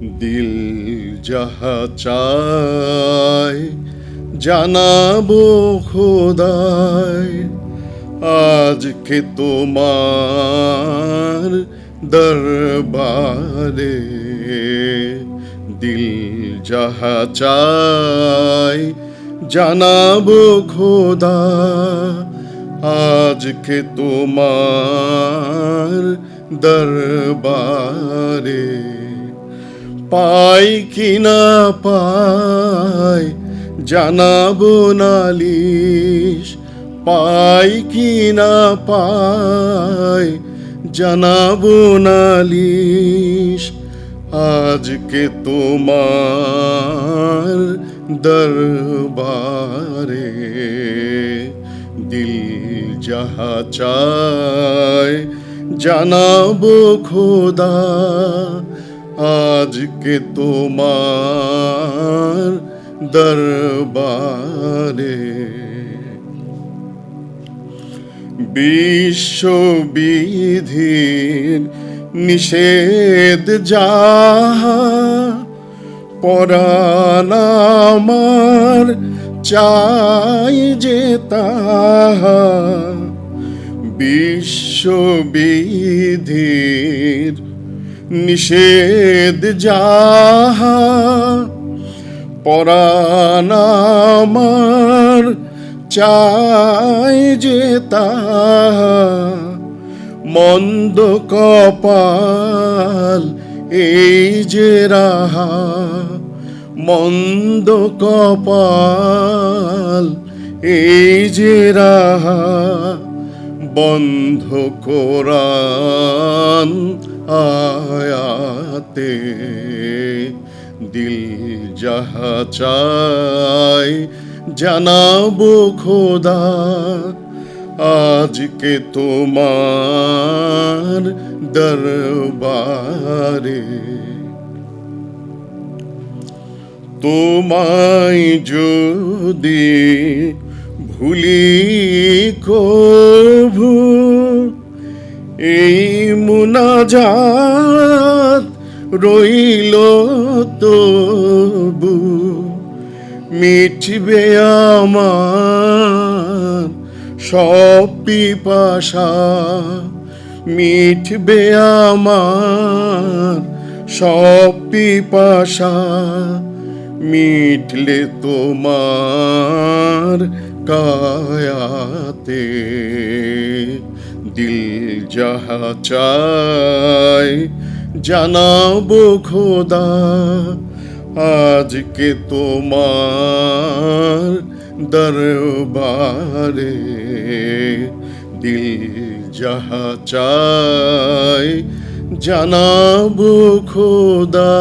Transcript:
দিল যাহা চায়, জানাব খোদায় আজকে তোমার দরবারে দিল যাহা চায়, জানাব খোদা আজকে তোমার দরবারে পাই কি না পাই জানাব নালিশ। পাই কি না পাই জানাব নালিশ। আজকে তোমার দরবারে দিল যাহা চায় জানাব খোদা। আজকে তোমার দরবারে। বিশ্ববিধির নিষেধ যাহা পরাণ আমার চাই যে তাহা। বিশ্ববিধির নিষেধ যাহা, পরাণ আমার চাই যে মন্দ কপাল এই যে রাহা, মন্দ কপাল এই যে রাহা। বন্ধ কোরআন আয়াতে দিল যাহা চাই জানাব খোদা। আজকে তোমার দরবারে তোমায় যদি ভুলি কভু এই মুনাজাত রইল তবু মিটবে আমার সব পিপাসা। মিটবে আমার সব পিপাসা। মিটলে তোমার কায়াতে দিল যাহা চায় জানাব খোদা আজকে তোমার দরবারে দিল যাহা চায় জানাব খোদা।